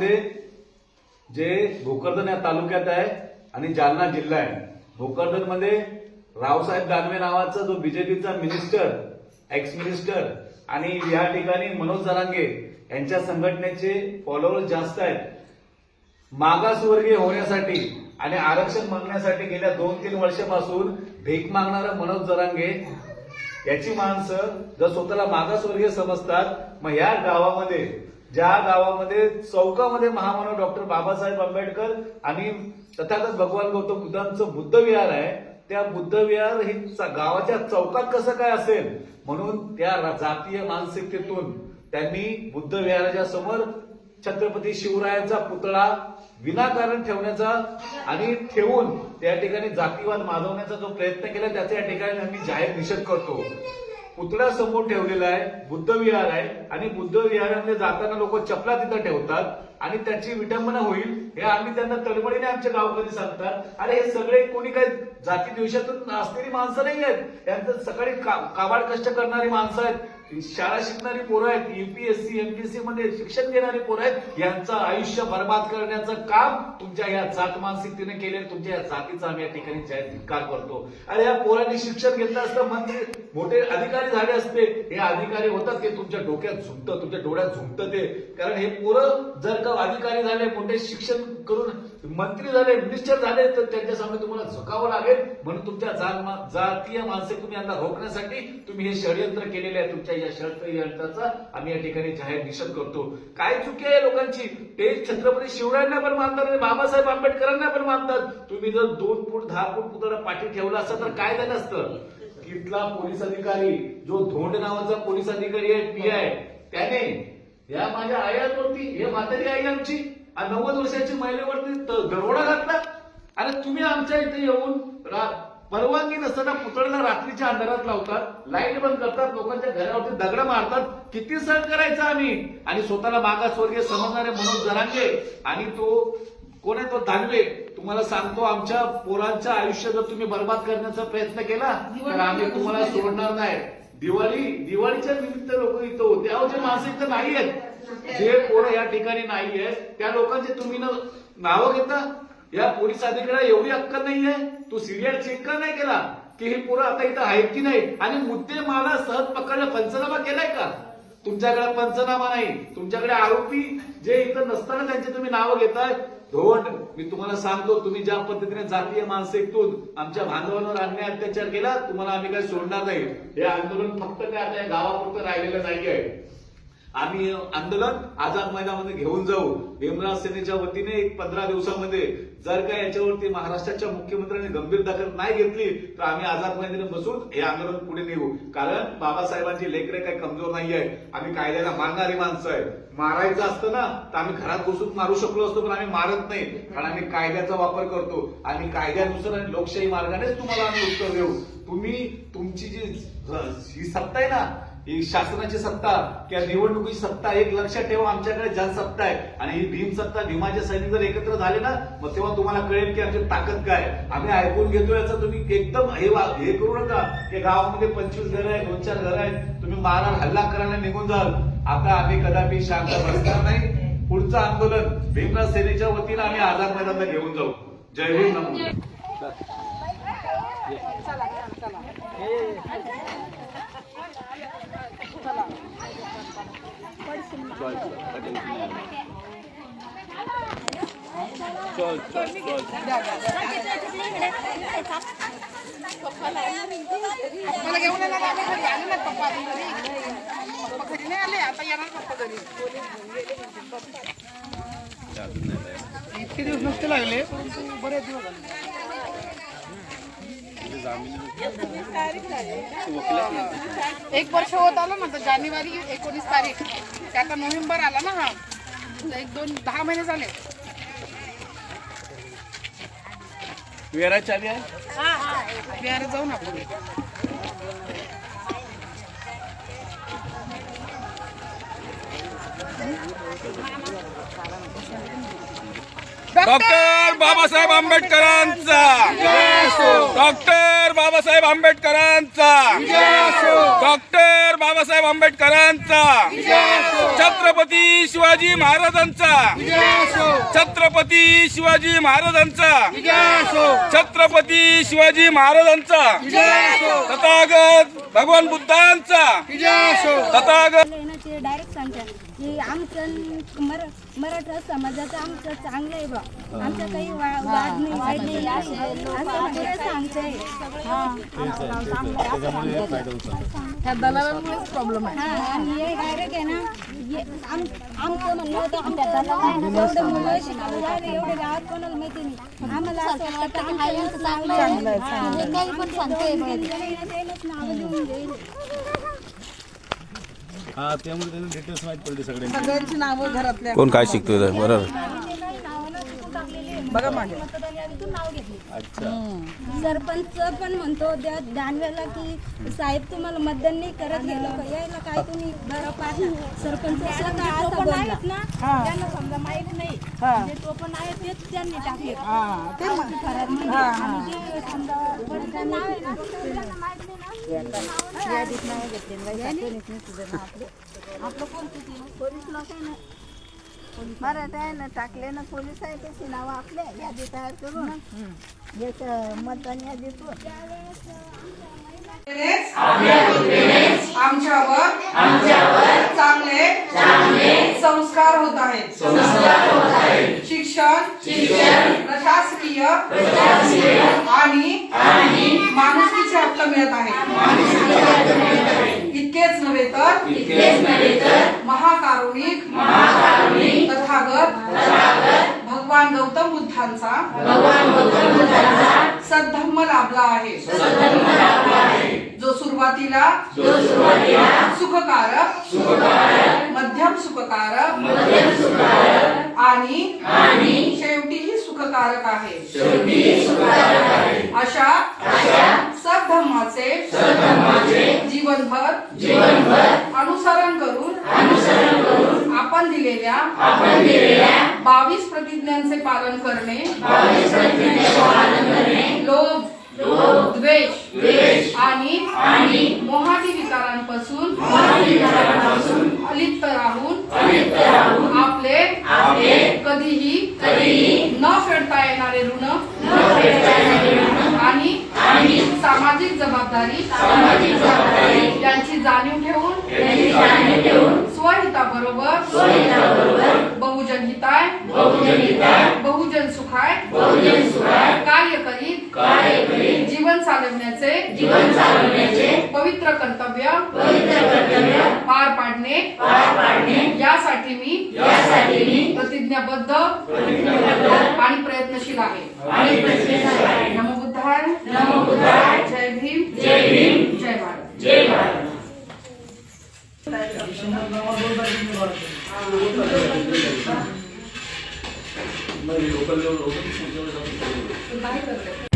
जिल्ह्यामध्ये जे भोकरदन या तालुक्यात आहे आणि जालना जिल्हा आहे. भोकरदनमध्ये रावसाहेब दानवे नावाचा जो बीजेपीचा मिनिस्टर एक्स मिनिस्टर आणि या ठिकाणी मनोज जरांगे यांच्या संघटनेचे फॉलोअर्स जास्त आहेत. मागासवर्गीय होण्यासाठी आणि आरक्षण मागण्यासाठी गेल्या दोन तीन वर्षापासून भीक मागणारा मनोज जरांगे याची माणसं जर स्वतःला मागासवर्गीय समजतात मग या गावामध्ये ज्या गावामध्ये चौकामध्ये महामानव डॉक्टर बाबासाहेब आंबेडकर आणि तथागत भगवान गौतम बुद्धांचं बुद्ध विहार आहे त्या बुद्ध विहार हे च- गावाच्या चौकात कसं काय असेल? म्हणून त्या जातीय मानसिकतेतून त्यांनी बुद्ध विहाराच्या समोर छत्रपती शिवरायांचा पुतळा विनाकारण ठेवण्याचा आणि ठेवून त्या ठिकाणी जातीवाद माजवण्याचा जो प्रयत्न केला त्याचा या ठिकाणी आम्ही जाहीर निषेध करतो. पुतळा समोर ठेवलेला आहे बुद्ध विहार आहे. आणि बुद्ध विहारामध्ये जाताना लोक चपला तिथं ठेवतात. आणि त्याची विटंबना होईल हे आम्ही त्यांना तळमळीने आमच्या गावकरी सांगतात. अरे हे सगळे कोणी काही जाती द्वेषातून असलेली माणसं नाही आहेत. यांचं सकाळी काबाड कष्ट करणारी माणसं आहेत. शाळा शिकणारी पोरं आहेत. युपीएससी एमपीएससी मध्ये शिक्षण घेणारी पोरं आहेत. यांचं आयुष्य बर्बाद करण्याचं काम तुमच्या या जात मानसिकतेने केले तुमच्या या जातीचा आम्ही या ठिकाणी जाहीर धिक्कार करतो. अरे या पोरांनी शिक्षण घेतलं असतं मंत्री मोठे अधिकारी झाले असते. हे अधिकारी होतात ते तुमच्या डोक्यात झुमतं तुमच्या डोळ्यात झुमतं ते. कारण हे पोरं जर का अधिकारी झाले मोठे शिक्षण करून मंत्री झाले मिनिस्टर झाले तर त्यांच्या सामने तुम्हाला झुकावं लागेल. म्हणून तुमच्या जातीय माणसे तुम्ही यांना रोखण्यासाठी तुम्ही हे षडयंत्र केलेले आहे. तुमच्या या षडयंत्राचा आम्ही या ठिकाणी जाहीर निषेध करतो. काय चुकी आहे लोकांची? ते छत्रपती शिवरायांना पण मानतात आणि बाबासाहेब आंबेडकरांना पण मानतात. तुम्ही जर दोन फूट दहा फूट पुतळा पाठी ठेवला असता तर काय झालं असतं? तिथला पोलीस अधिकारी जो धोंड नावाचा पोलीस अधिकारी आहे पी आय त्याने या माझ्या आयांवरती हे म्हातारी आई आमची नव्वद वर्षाची महिलेवरती त- दरोडा घातला. आणि तुम्ही आमच्या इथे येऊन परवानगी नसताना पुतळ्याला रात्रीच्या अंधारात लावतात लाइट बंद करतात लोकांच्या घरावरती दगड मारतात. किती सहन करायचा आम्ही? आणि स्वतःला मागासवर्गीय समजणारे मनोज जरांगे आणि तो कोण आहे तो दानवे तुम्हाला सांगतो आमच्या पोरांचं आयुष्य जर तुम्ही बर्बाद करण्याचा प्रयत्न केला तर आम्ही तुम्हाला सोडणार नाही. दिवाळी दिवाळीच्या निमित्त लोक इथं होते. अहो जे माणसं इथं नाही आहेत जे पोरं या ठिकाणी नाही आहेत त्या लोकांचे तुम्ही नावं घेता या पोलीस अधिकाऱ्याला एवढी अक्कल नाहीये? तू सिरियल चेक का नाही केला? की हे पोरं आता इथं आहेत की नाही? आणि मुद्दे मला सहज पकडलं पंचनामा केलाय का? तुमच्याकडे पंचनामा नाही. तुमच्याकडे आरोपी जे इथं नसताना त्यांचे तुम्ही नावं घेताय धोंड मी तुम्हाला सांगतो तुम्ही ज्या पद्धतीने जातीय मानसिकतून आमच्या बांधवांवर अन्याय अत्याचार केला तुम्हाला आम्ही काही सोडणार नाही. हे आंदोलन फक्त काय आता गावापुरतं राहिलेलं नाहीये. आम्ही आंदोलन आझाद मैदानामध्ये घेऊन जाऊ. भीमराव सेनेच्या वतीने एक पंधरा दिवसामध्ये जर का याच्यावरती महाराष्ट्राच्या मुख्यमंत्र्यांनी गंभीर दखल नाही घेतली तर आम्ही आझाद मैदानात बसून हे आंदोलन पुढे नेऊ. कारण बाबासाहेबांची लेकरे काही कमजोर नाही आहे आम्ही कायद्याला मानणारी माणसं आहे मारायचं असतं ना तर आम्ही घरात घुसून मारू शकलो असतो पण आम्ही मारत नाही. कारण आम्ही कायद्याचा वापर करतो. आणि कायद्यानुसार आणि लोकशाही मार्गानेच तुम्हाला आम्ही उत्तर देऊ. तुम्ही तुमची जी ही सत्ता आहे ना ही शासनाची सत्ता किंवा निवडणुकीची सत्ता एक लक्षात ठेवा आमच्याकडे जनसत्ता आहे. आणि ही भीम सत्ता भीमाचे सैनिक जर एकत्र झाले ना मग तेव्हा तुम्हाला कळेल की आमची ताकद काय आम्ही ऐकून घेतो याचं तुम्ही एकदम हे हे करू नका की गावामध्ये पंचवीस घरं आहे दोन चार घरं आहेत तुम्ही मारा हल्ला करायला निघून जाल. आता आम्ही कदापि शांत बसणार नाही. पुढचं आंदोलन भीमराज सेनेच्या वतीनं आम्ही आझाद मैदानला घेऊन जाऊ. जय हिंद नमो मला घेऊन येणार आम्ही घरी आले ना पप्पा आधी घरी. पप्पा घरी नाही आले. आता येणार पप्पा घरी. इतके दिवस नसते लागले परंतु बरेच दिवस झाले. एक वर्ष होत आलं ना तर जानेवारी एकोणीस तारीख. ते आता नोव्हेंबर आला ना हा. एक दोन दहा महिने झाले. वेरा चावी आहे? बिहार जाऊ ना आपण. डॉक्टर बाबासाहेब आंबेडकरांचा. डॉक्टर बाबासाहेब आंबेडकरांचा. डॉक्टर बाबासाहेब आंबेडकरांचा. छत्रपती शिवाजी महाराजांचा. छत्रपती शिवाजी महाराजांचा. छत्रपती शिवाजी महाराजांचा. तथागत भगवान बुद्धांचा. तथागत डायरेक्ट सांगतात की आमचं मराठा समाजाचं आमचं चांगलं आहे बा. आमचं काही वा- वाद नाही वाईट नाही. असं पुढे सांगतंय. ह्या दलालांमुळेच प्रॉब्लेम आहे. हा आणि हे डायरेक्ट आहे ना हे आम- आमचं म्हणणं होतं आमच्या दलाला एवढे मुलं शिकायला लागले एवढे गावात कोणाला माहिती नाही. आम्हाला असं वाटतं की यांचं चांगलं आहे. हे. काही पण सांगतोय नावं देऊन देईल हा त्यामुळे त्यांना डिटेल्स माहीत पडले सगळे सगळ्यांची नावं घरातल्या. कोण काय शिकतोय बरोबर. बघा मागे. सरपंच पण म्हणतो त्या दानवेला की साहेब तुम्हाला मतदान नाही करत गेलं का यायला काय तुम्ही बरं सरपंच असा बोलला. त्यांना समजा माहीत नाही जे तो पण आहे तेच त्यांनी टाकले. म्हणजे. आणि जे समजा वरचं नाव आहे ना, ते त्यांना माहीत नाही. ना. आपलं कोणतं ते? पोलीस लोक आहे ना मराठा आहे ना टाकले ना पोलीस आहे त्याची नावं आपल्या यादी तयार करून याचं मतदान यादीतून आमच्यावर चांगले संस्कार होत आहेत शिक्षण प्रशासकीय आणि माणुसकीचे हक्क मिळत आहेत. इतकेच नव्हे तर महाकारुणिक तथागत भगवान गौतम बुद्धांचा सद्धम्म लाभला आहे. जो सुरुवातीला सुखकारक मध्यम सुखकारक आणि शेवटीही सुखकारक आहे. अशा सद्धम्माचे जीवनभर अनुसरण करून आपण दिलेल्या बावीस प्रतिज्ञांचे पालन करणे लोभ द्वेष आणि मोहाटी विकारांपासून अलिप्त राहून आपले कधीही न फेडता येणारे ऋण आणि सामाजिक जबाबदारी यांची जाणीव ठेवून स्वहिताबरोबर बहुजन हिताय बहुजन सुखाय जीवन चालवण्याचे पवित्र कर्तव्य पार पाडणे यासाठी मी प्रतिज्ञाबद्ध आणि प्रयत्नशील आहे नमो बुद्धाय जय भीम जय भारत कोणते कोणते बस झालं कोणते